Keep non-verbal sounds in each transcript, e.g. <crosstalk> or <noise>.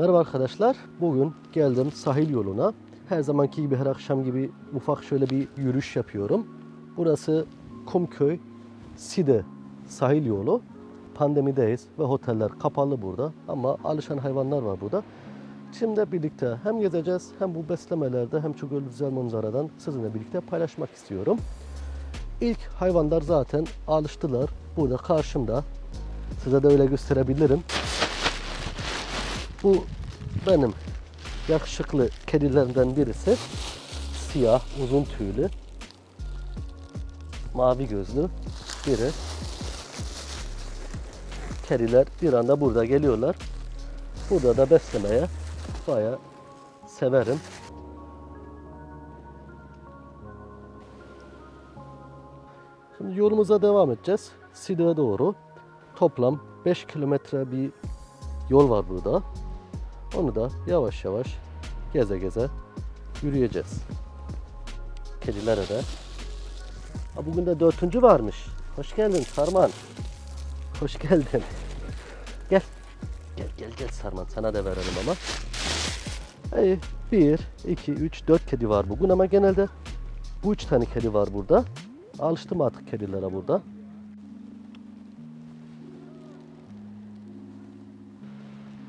Merhaba arkadaşlar. Bugün geldim sahil yoluna. Her zamanki gibi her akşam gibi ufak şöyle bir yürüyüş yapıyorum. Burası Kumköy Side sahil yolu. Pandemideyiz ve oteller kapalı burada ama alışan hayvanlar var burada. Şimdi birlikte hem gezeceğiz hem bu beslemelerde hem çok güzel manzaradan sizinle birlikte paylaşmak istiyorum. İlk hayvanlar zaten alıştılar. Burada karşımda. Size de öyle gösterebilirim. Bu benim yakışıklı kedilerimden birisi. Siyah, uzun tüylü. Mavi gözlü biri. Kediler bir anda burada geliyorlar. Burada da beslemeye bayağı severim. Şimdi yolumuza devam edeceğiz. Side'ye doğru. Toplam 5 kilometre bir yol var burada. Onu da yavaş yavaş geze geze yürüyeceğiz. Kedilere de. Ha, bugün de dörtüncü varmış. Hoş geldin Sarman. Hoş geldin. <laughs> Gel. Gel gel gel Sarman sana da verelim ama. İyi. Bir, iki, üç, dört kedi var bugün ama genelde bu üç tane kedi var burada. Alıştım artık kedilere burada.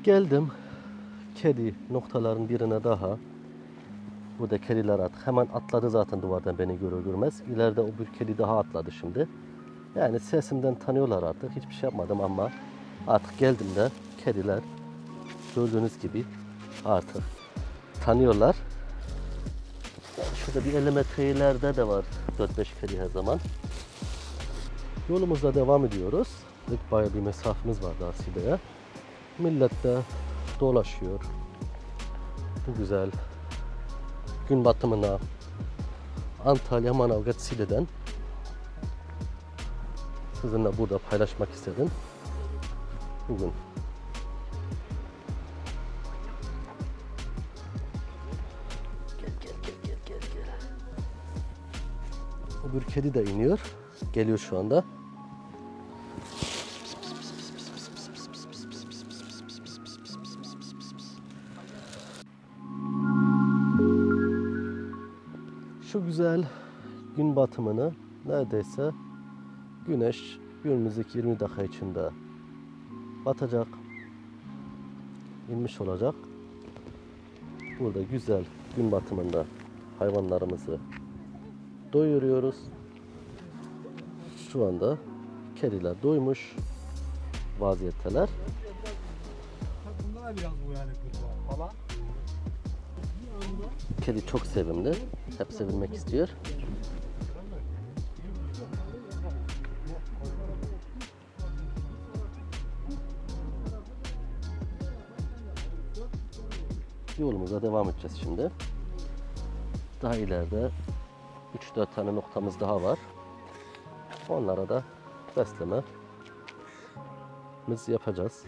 Geldim kedi noktaların birine daha. Burada kediler artık hemen atladı zaten duvardan beni görür görmez. İleride o bir kedi daha atladı şimdi. Yani sesimden tanıyorlar artık. Hiçbir şey yapmadım ama artık geldim de kediler gördüğünüz gibi artık tanıyorlar. Şurada bir 50 metre ileride de var 4-5 kedi her zaman. Yolumuza devam ediyoruz. İlk bayağı bir mesafemiz var daha Side'ye. Millet de dolaşıyor. Bu güzel gün batımına Antalya Manavgat Side'den sizinle burada paylaşmak istedim. Bugün. Öbür kedi de iniyor. Geliyor şu anda. Şu güzel gün batımını neredeyse güneş önümüzdeki 20 dakika içinde batacak. inmiş olacak. Burada güzel gün batımında hayvanlarımızı doyuruyoruz. Şu anda kediler doymuş vaziyetteler. Bunda da biraz var falan. Kedi çok sevimli. Hep sevilmek istiyor. Yolumuza devam edeceğiz şimdi. Daha ileride 3-4 tane noktamız daha var. Onlara da besleme yapacağız.